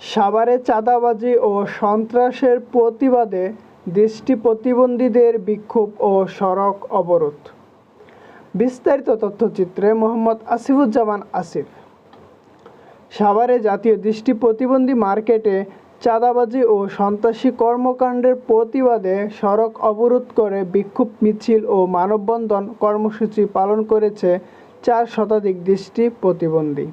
সাভারে চাঁদাবাজি ও সন্ত্রাসের প্রতিবাদে দৃষ্টি প্রতিবন্ধীদের বিক্ষোভ ও সড়ক অবরোধ। বিস্তারিত তথ্যচিত্রে মোহাম্মদ আসিফুজ্জামান আসিফ। সাভারে জাতীয় দৃষ্টি প্রতিবন্ধী মার্কেটে চাঁদাবাজি ও সন্ত্রাসী কর্মকাণ্ডের প্রতিবাদে সড়ক অবরোধ করে বিক্ষোভ মিছিল ও মানববন্ধন কর্মসূচি পালন করেছে চার শতাধিক দৃষ্টি প্রতিবন্ধী।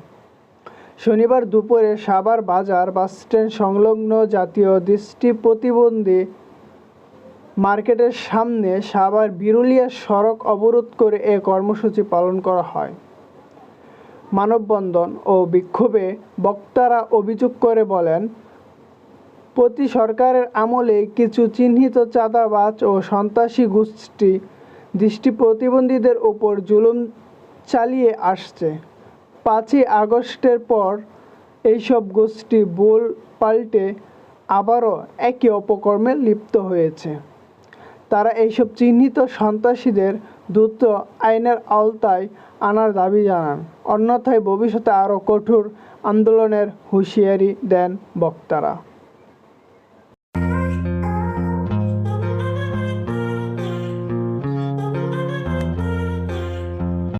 শনিবার দুপুরে সাভার বাজার বাসস্ট্যান্ড সংলগ্ন জাতীয় দৃষ্টি প্রতিবন্ধী মার্কেটের সামনে সাভার বিরুলিয়া সড়ক অবরোধ করে এ কর্মসূচি পালন করা হয়। মানববন্ধন ও বিক্ষোভে বক্তারা অভিযোগ করে বলেন প্রতি সরকারের আমলে কিছু চিহ্নিত চাঁদাবাজ ও সন্ত্রাসী গোষ্ঠী দৃষ্টি প্রতিবন্ধীদের ওপর জুলুম চালিয়ে আসছে। পাঁচই আগস্টের পর এইসব গোষ্ঠী বোল পাল্টে আবারও একই অপকর্মে লিপ্ত হয়েছে। তারা এইসব চিহ্নিত সন্ত্রাসীদের দ্রুত আইনের আওতায় আনার দাবি জানান। অন্যথায় ভবিষ্যতে আরও কঠোর আন্দোলনের হুঁশিয়ারি দেন বক্তারা।